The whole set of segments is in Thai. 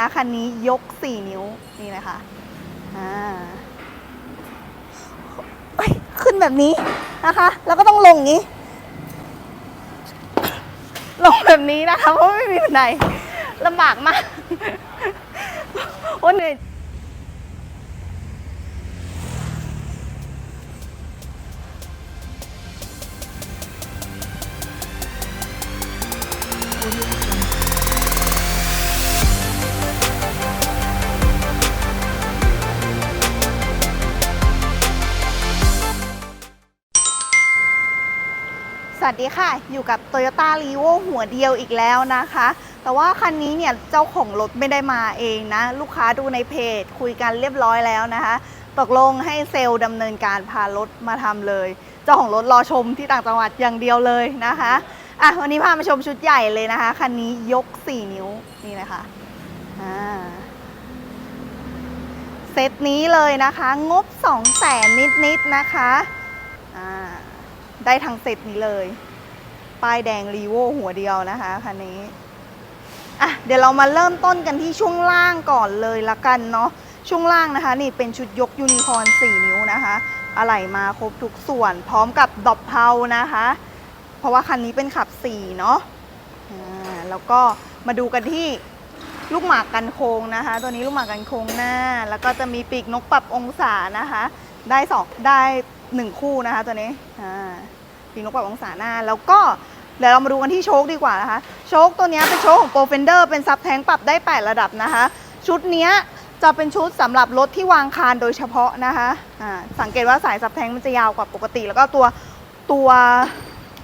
นะคะคันนี้ยก 4 นิ้วนี่เลยค่ะอ่าขึ้นแบบนี้นะคะ แล้วก็ต้องลงงี้ ลงแบบนี้นะคะ เพราะไม่มีบันไดลำบากมาก โอ้เหนื่อยสวัส ดีค่ะ อยู่กับ Toyota r e v o หัวเดียวอีกแล้วนะคะ แต่ว่าคันนี้เนี่ยเจ้าของรถไม่ได้มาเองนะ ลูกค้าดูในเพจคุยกันเรียบร้อยแล้วนะคะ ตกลงให้เซลล์ดำเนินการพารถมาทำเลย เจ้าของรถรอชมที่ต่างจังหวัดอย่างเดียวเลยนะคะอะวันนี้พามาชมชุดใหญ่เลยนะคะ คันนี้ยก 4 นิ้วนี่เลยค่ะอ่าเซตนี้เลยนะคะ งบ 2 0 0แสนนิดๆนะคะได้ทั้งเซตนี้เลย ป้ายแดงรีโวหัวเดียวนะคะคันนี้อะเดี๋ยวเรามาเริ่มต้นกันที่ช่วงล่างก่อนเลยละกันเนาะช่วงล่างนะคะ นี่เป็นชุดยกยูนิคอร์น4นิ้วนะคะอะไหล่มาครบทุกส่วนพร้อมกับดอบเพานะคะ เพราะว่าคันนี้เป็นขับ4เนาะอ่าแล้วก็มาดูกันที่ลูกหมากกันโค้งนะคะ ตัวนี้ลูกหมากกันโค้งหน้า แล้วก็จะมีปีกนกปรับองศานะคะ ได้สองได้หนึ่งคู่นะคะตัวนี้อ่า ปีกนกปรับองศาหน้า แล้วก็เดี๋ยวเรามาดูกันที่โชคดีกว่านะคะ โชคตัวนี้เป็นโชคของโปรเฟนเดอร์เป็นซับแทงปรับได้ 8 ระดับนะคะ ชุดนี้จะเป็นชุดสำหรับรถที่วางคานโดยเฉพาะนะคะอ่าสังเกตว่าสายซับแทงมันจะยาวกว่าปกติ แล้วก็ตัวตัว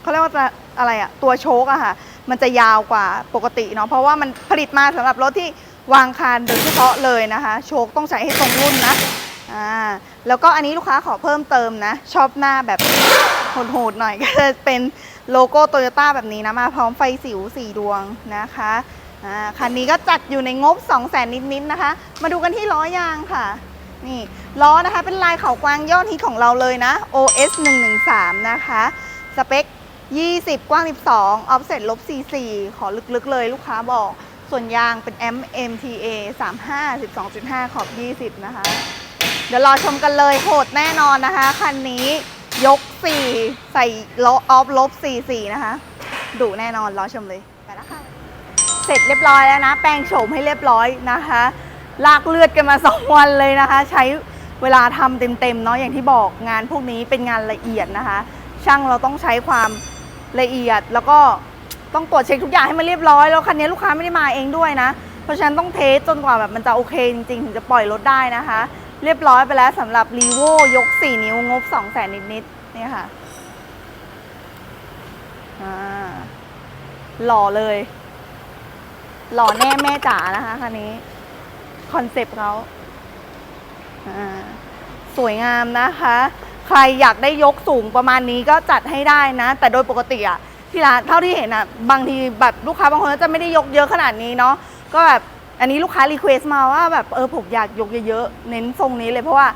เขาเรียกว่าอะไรอะตัวโชคอะค่ะ มันจะยาวกว่าปกติเนาะเพราะว่ามันผลิตมาสำหรับรถที่วางคานโดยเฉพาะเลยนะคะ โชคต้องใช้ให้ตรงรุ่นนะ อ่าแล้วก็อันนี้ลูกค้าขอเพิ่มเติมนะ ชอบหน้าแบบโหดๆหน่อยก็จะเป็นโลโก้โตโยต้าแบบนี้นะ มาพร้อมไฟสิว4ดวงนะคะอ่าคันนี้ก็จัดอยู่ในงบ 2 0 0 0 0 0นิดๆนะคะ มาดูกันที่ล้อยางค่ะ นี่ล้อนะคะเป็นลายเขากวางยอดฮิตของเราเลยนะ OS 113 นะคะ สเปค 20 กว้าง 12 offset ลบ44ขอลึกๆเลยลูกค้าบอกส่วนยางเป็น M MTA 35 12.5 ขอบ 20 นะคะ เดี๋ยวรอชมกันเลยโหดแน่นอนนะคะ คันนี้ยก 4 ใส่ลบออฟลบ44 นะคะดุแน่นอนรอชมเลยไปแล้วค่ะ เสร็จเรียบร้อยแล้วนะ แปลงโฉมให้เรียบร้อยนะคะ ลากเลือดกันมา 2 วันเลยนะคะ ใช้เวลาทำเต็มๆเนาะอย่างที่บอกงานพวกนี้เป็นงานละเอียดนะคะ ช่างเราต้องใช้ความละเอียดแล้วก็ต้องตรวจเช็คทุกอย่างให้มันเรียบร้อยแล้วคันนี้ลูกค้าไม่ได้มาเองด้วยนะ เพราะฉะนั้นต้องเทสจนกว่าแบบมันจะโอเคจริงๆถึงจะปล่อยรถได้นะคะ เรียบร้อยไปแล้วสำหรับรีโวยก 4 นิ้วงบ 2 0 0แสนนิดๆนี่ค่ะอ่าหล่อเลย หล่อแน่แม่จ๋านะคะคันนี้ คอนเซปต์เขาอ่าสวยงามนะคะ ใครอยากได้ยกสูงประมาณนี้ก็จัดให้ได้นะ แต่โดยปกติอะที่ร้านเท่าที่เห็นอะบางทีแบบลูกค้าบางคนก็จะไม่ได้ยกเยอะขนาดนี้เนาะก็แบบ อันนี้ลูกค้ารีเควสต์มาว่าแบบเออผมอยากยกเยอะๆ เน้นทรงนี้เลยเพราะว่า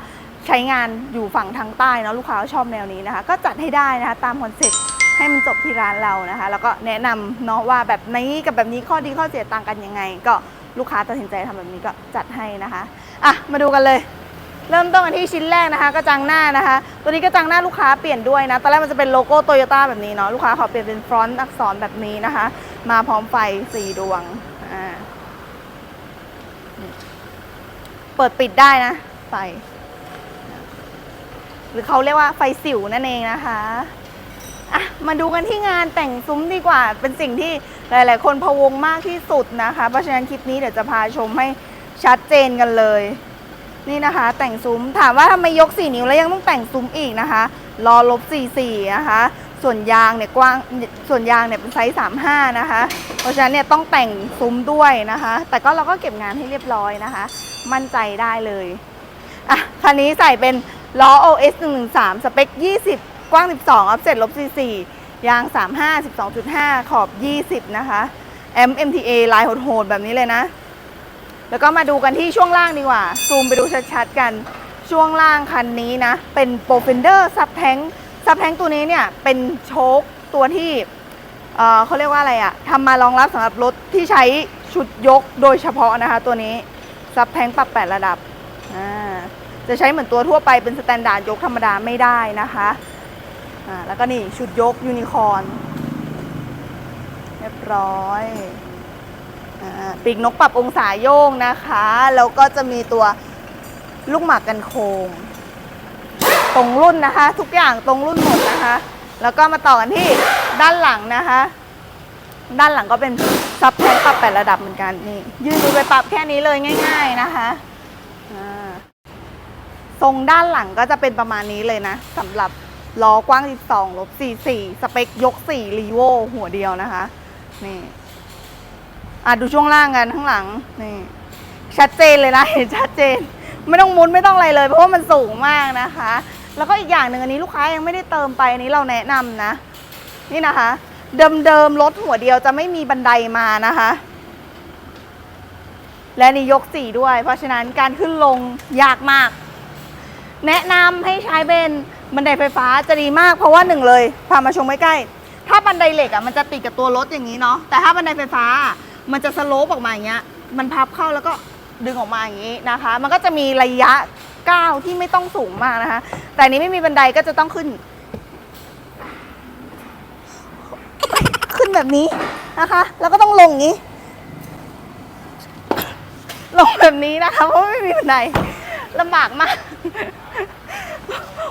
ใช้งานอยู่ฝั่งทางใต้เนาะลูกค้าก็ชอบแนวนี้นะคะ ก็จัดให้ได้นะคะตามคอนเซ็ปต์ให้มันจบที่ร้านเรานะคะ แล้วก็แนะนำเนาะว่าแบบนี้กับแบบนี้ข้อดีข้อเสียต่างกันยังไง ก็ลูกค้าตัดสินใจทำแบบนี้ก็จัดให้นะคะอะมาดูกันเลย เริ่มต้นกันที่ชิ้นแรกนะคะกระจังหน้านะคะ ตัวนี้กระจังหน้าลูกค้าเปลี่ยนด้วยนะตอนแรกมันจะเป็นโลโก้โตโยต้าแบบนี้เนาะลูกค้าขอเปลี่ยนเป็นฟรอนต์อักษรแบบนี้นะคะ มาพร้อมไฟสีดวงอ่าเปิดปิดได้นะไฟ หรือเขาเรียกว่าไฟสิวนั่นเองนะคะอะมาดูกันที่งานแต่งซุ้มดีกว่า เป็นสิ่งที่หลาย ๆ คนพะวงมากที่สุดนะคะ เพราะฉะนั้นคลิปนี้เดี๋ยวจะพาชมให้ชัดเจนกันเลย นี่นะคะ แต่งซุ้มถามว่าทำไมยก 4 นิ้วแล้วยังต้องแต่งซุ้มอีกนะคะ รอลบ44นะคะ ส่วนยางเนี่ยกว้างส่วนยางเนี่ยเป็นไซส์ 35 นะคะ เพราะฉะนั้นเนี่ยต้องแต่งซุ้มด้วยนะคะ แต่ก็เราก็เก็บงานให้เรียบร้อยนะคะ มั่นใจได้เลยอะคันนี้ใส่เป็นล้อ OS 113 สเปค 20 กว้าง 12 ออฟเซ็ตลบ44ยาง 35 12.5 ขอบ 20 นะคะ M MTA ลายโหดๆแบบนี้เลยนะ แล้วก็มาดูกันที่ช่วงล่างดีกว่า ซูมไปดูชัดๆกัน ช่วงล่างคันนี้นะ เป็นโปรเฟนเดอร์ซับแทง ซับแทงตัวนี้เนี่ยเป็นโชคตัวที่เเขาเรียกว่าอะไรอะทำมารองรับสำหรับรถที่ใช้ชุดยกโดยเฉพาะนะคะ ตัวนี้ซับแพงปรับ 8 ระดับ จะใช้เหมือนตัวทั่วไปเป็นสแตนดาร์ดยกธรรมดาไม่ได้นะคะแล้วก็นี่ชุดยกยูนิคอร์นเรียบร้อยอปีกนกปรับองศาโยงนะคะ แล้วก็จะมีตัวลูกหมากกันโคม ตรงรุ่นนะคะ ทุกอย่างตรงรุ่นหมดนะคะ แล้วก็มาต่อกันที่ด้านหลังนะคะ ด้านหลังก็เป็นซับแพงปรับแปดระดับเหมือนกันนี่ยืนมือไปปรับแค่นี้เลยง่าย ๆนะคะทรงด้านหลังก็จะเป็นประมาณนี้เลยนะสำหรับล้อกว้าง 12ลบ44 สเปคยก 4 รีโวหัวเดียวนะคะ นี่อะดูช่วงล่างกันข้างหลัง นี่ ชัดเจนเลยนะ เห็นชัดเจน ไม่ต้องมุนไม่ต้องอะไรเลย เพราะว่ามันสูงมากนะคะ แล้วก็อีกอย่างหนึ่งอันนี้ลูกค้ายังไม่ได้เติมไปอันนี้เราแนะนำนะ นี่นะคะ เดิมๆรถหัวเดียวจะไม่มีบันไดมานะคะ และนี่ยกสี่ด้วย เพราะฉะนั้นการขึ้นลงยากมาก แนะนำให้ใช้เป็นบันไดไฟฟ้าจะดีมาก เพราะว่าหนึ่งเลยพามาชมใกล้ๆถ้าบันไดเหล็กอะมันจะติดกับตัวรถอย่างนี้เนาะแต่ถ้าบันไดไฟฟ้ามันจะสโลปออกมาอย่างเงี้ยมันพับเข้าแล้วก็ดึงออกมาอย่างนี้นะคะ มันก็จะมีระยะ ก้าวที่ไม่ต้องสูงมากนะคะ แต่อันนี้ไม่มีบันไดก็จะต้องขึ้น ขึ้นแบบนี้นะคะ แล้วก็ต้องลงงนี้ ลงแบบนี้นะคะ เพราะไม่มีบันไดลำบากมาก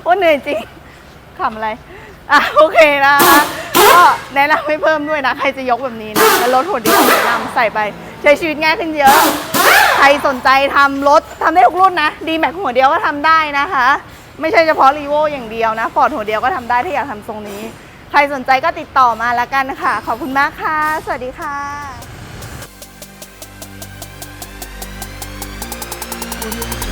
โอ้เหนื่อยจริงขำอะไรอะโอเคนะคะก็แนะนำให้เพิ่มด้วยนะ ใครจะยกแบบนี้นะแล้วรถหัวเดียวแนะนำใส่ไป ใช้ชีวิตง่ายขึ้นเยอะ ใครสนใจทำรถทำได้ทุกรุ่นนะดีแม็กหัวเดียวก็ทำได้นะคะ ไม่ใช่เฉพาะรีโวอย่างเดียวนะฟอร์ดหัวเดียวก็ทำได้ถ้าอยากทำทรงนี้ ใครสนใจก็ติดต่อมาละกันค่ะ ขอบคุณมากค่ะ สวัสดีค่ะ